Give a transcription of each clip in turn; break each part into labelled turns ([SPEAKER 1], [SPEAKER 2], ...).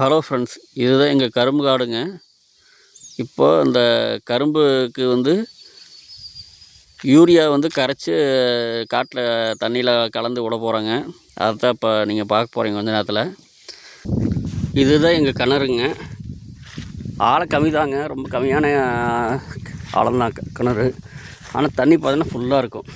[SPEAKER 1] Hello friends இதுதான் எங்கள் கரும்பு காடுங்க. இப்போ இந்த கரும்புக்கு வந்து யூரியா வந்து கரைச்சி காட்டில் தண்ணியில் கலந்து விட போகிறாங்க அதைத்தான் இப்போ நீங்கள் பார்க்க போகிறீங்க கொஞ்ச நேரத்தில். இதுதான் எங்கள் கிணறுங்க. ஆழம் கம்மி தாங்க ரொம்ப கம்மியான ஆழம் தான் கிணறு. ஆனால் தண்ணி பார்த்தீங்கன்னா ஃபுல்லாக இருக்கும்.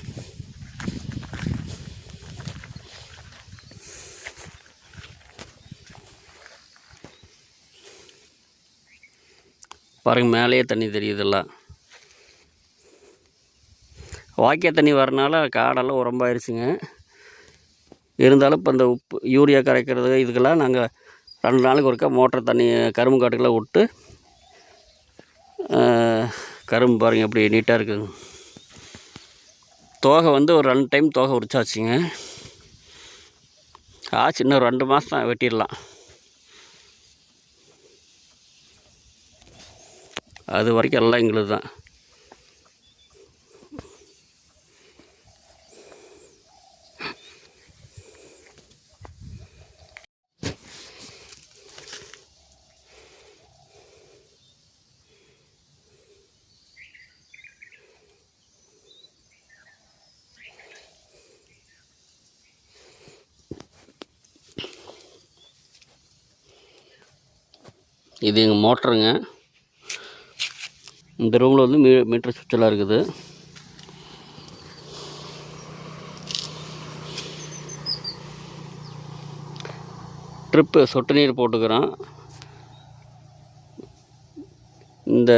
[SPEAKER 1] பாருங்க மேலேயே தண்ணி தெரியுதெல்லாம் வாய்க்கால் தண்ணி வரனால காடெல்லாம் உரம்பாயிருச்சுங்க. இருந்தாலும் இப்போ இந்த உப்பு யூரியா கரைக்கிறது இதுக்கெல்லாம் நாங்கள் ரெண்டு நாளைக்கு ஒருக்கா மோட்டர் தண்ணி கரும்பு காட்டுக்கெல்லாம் விட்டு கரும்பு பாருங்கள் எப்படி நீட்டாக இருக்குது தோகை வந்து ஒரு ரெண்டு டைம் தோகை உரிச்சாச்சுங்க. ஆச்சு இன்னும் ரெண்டு மாதம் தான் வெட்டிடலாம். அது வரைக்கும் எல்லாம் எங்களுது தான். இது எங்கள் மோட்டருங்க. இந்த ரூமில் வந்து மீ மீட்டர் சுவிட்செல்லாம் இருக்குது. ட்ரிப்பு சொட்டு நீர் போட்டுக்கிறோம் இந்த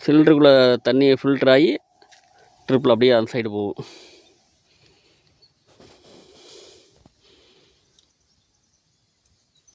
[SPEAKER 1] சிலிண்டருக்குள்ளே தண்ணி ஃபில்டர் ஆகி ட்ரிப்பில் அப்படியே அந்த சைடு போகும்.